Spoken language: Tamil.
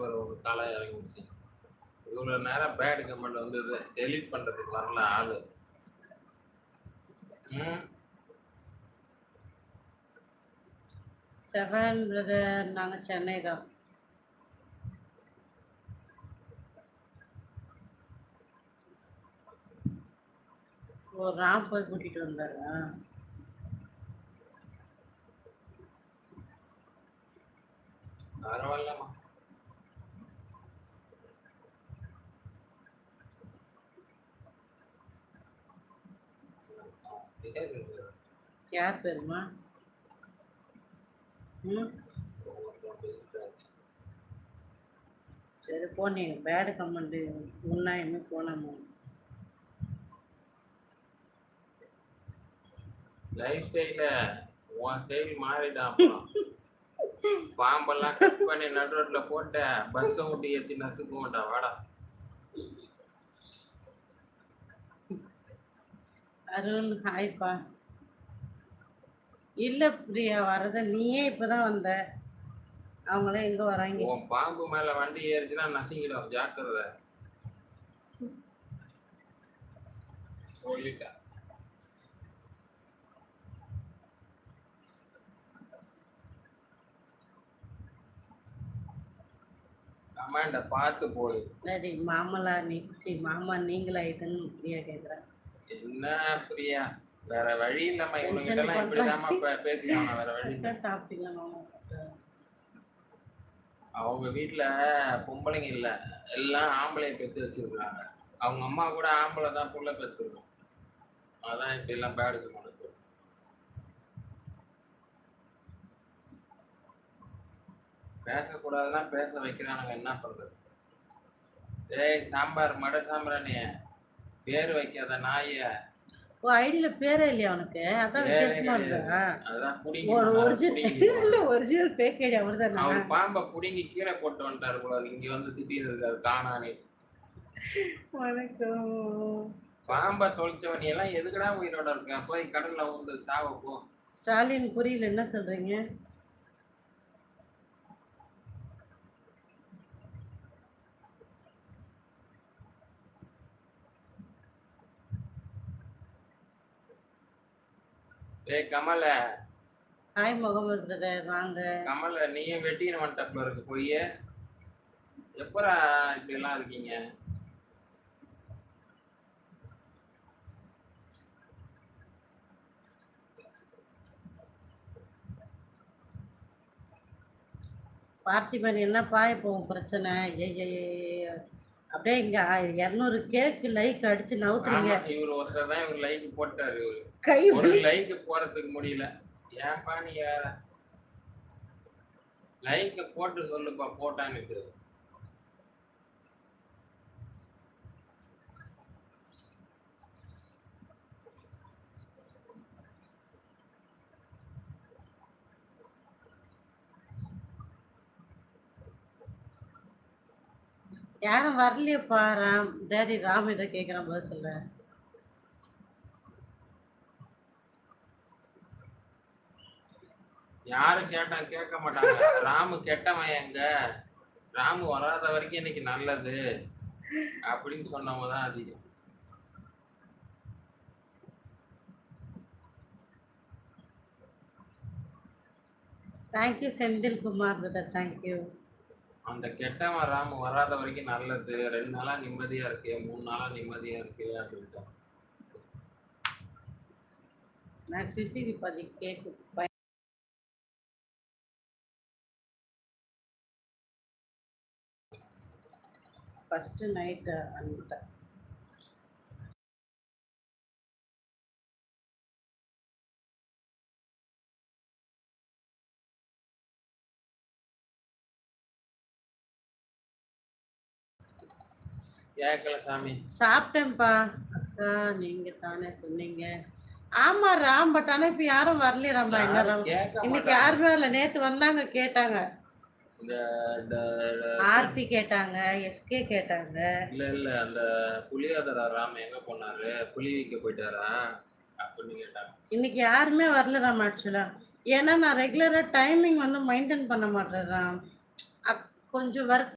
பாரு ஒரு தலை இறங்கிச்சு இவ்வளோ நேரம் பேட் கமெண்ட் வந்து டெலீட் பண்ணுறதுக்கு வரல ஆளு. செவன் பிரதர் நாங்க சென்னை தான். ஓ ராம் போய் கூட்டிட்டு வந்தாரா? பரவாயில்லம்மா. யார் பேருமா ம் சரி போனீங்க பேடு கமெண்ட் முன்னாயமே போனாமா லைஃப் ஸ்டைல உன் ஸ்டைல் மாறிட்டான் பாம்பெல்லாம் கட் பண்ணி நடு ரோட்ல போட்ட பஸ்ஸை விட்டு ஏத்தி நசுக்க மாட்டான் வாடா அருண் ஹாய்ப்பா இல்ல பிரியா வரத. நீயே இப்பதான் வந்த. அவங்களே எங்க வராங்க? உன் பாம்பு மேல வண்டி ஏறிச்சுன்னா நசுங்கிடும். ஜாக்கிரதை. சொல்லிட்டேன் கமாண்ட பார்த்து போடு. மாமலா நீ. சி மாமா நீங்களா இதுன்னு பிரியா கேக்குறேன் என்ன பிரியா? வேற வழி இல்லாம இவனுங்க Tension எல்லாம் வேற வழி அவங்க வீட்ல பொம்பளைங்க இல்ல எல்லாம் ஆம்பளை பெத்து வச்சிருக்காங்க அவங்க அம்மா கூட ஆம்பளை தான் புள்ள பெத்துருக்கும். அதான் இப்படி எல்லாம் பேடுக்கு கொண்டு பேசக்கூடாதுன்னா பேச வைக்கிறானுங்க என்ன பண்றது? ஏய் சாம்பார் மட சாம்பிராணிய பேர் வைக்காத நாய. ஓ ஐடியில பேரே இல்லையா உனக்கு? அதான் வித்தியாசமா இருந்தா அதான் புடிங்கி ஒரு மேல ஒரிஜினல் இல்ல ஒரிஜினல் ஃபேக் ஐடி அவர்தானா அவர் பாம்பை புடுங்கி கீழே போட்டு வந்துட்டாரு போல. இங்க வந்து திட்டிட்டு இருக்காரு காணானே. வணக்கம். பாம்பை தொலைச்சவன் நீ எல்லாம் எதுக்குடா உயிரோட இருக்க? போய் கடல்ல வந்து சாவ போ. ஸ்டாலின் புரியல என்ன சொல்றீங்க? ஏய் கமல. ஹாய் முகமது பிரதர் வாங்க. கமல நீயும் வெட்டின வந்துட்டப்ப இருக்கு போய் எப்பரா இப்படி எல்லாம் இருக்கீங்க? பார்த்திபன் என்னப்பா இப்போ பிரச்சனை? ஐய அப்படியே இங்க இரநூறு கேக்கு லைக் அடிச்சு நவுத்துறீங்க. இவர் ஒருத்தர் தான் இவர் லைக் போட்டாரு கை ஒரு லைக் போறதுக்கு முடியல. ஏன்பா நீ லைக் போட்டு சொல்லுப்பா போட்டான்னு யாரும் வரலையப்பா ராம். டேடி ராம் இதை கேட்குறான் பதில் சொல்ல யாரும் கேட்டா கேட்க மாட்டாங்க. ராமு கெட்டவன் எங்க? ராமு வராத வரைக்கும் இன்னைக்கு நல்லது. அப்படின்னு சொன்னவங்க தான் அதிகம். Thank you Senthil Kumar brother thank you அந்த கெட்டவன் ராம் வராத வரைக்கும் நல்லது. ரெண்டு நாளாக நிம்மதியாக இருக்கு மூணு நாளாக நிம்மதியாக இருக்கு அப்படின்ட்டு. நான் சிசிடி பதி கேட்டு ஃபஸ்ட்டு நைட்டு அந்த சாமி. சாப்பிட்டேன்ப்பா. அக்கா நீங்க தானே சொன்னீங்க. ஆமா ராம் பட் ஆனா இப்ப யாரும் வரலையே ராம்பா என்ன ராம் இன்னைக்கு யாருமே வரல. நேத்து வந்தாங்க கேட்டாங்க. ஆர்த்தி கேட்டாங்க எஸ்கே கேட்டாங்க. இல்ல இல்ல அந்த புலியாதரா ராம எங்க போனாரு? புலி வைக்க போயிட்டாரா? அப்படின்னு கேட்டாங்க. இன்னைக்கு யாருமே வரல ராம் ஆக்சுவலா ஏன்னா நான் ரெகுலரா டைமிங் வந்து மெயின்டைன் பண்ண மாட்டேன் ராம். கொஞ்சம் ஒர்க்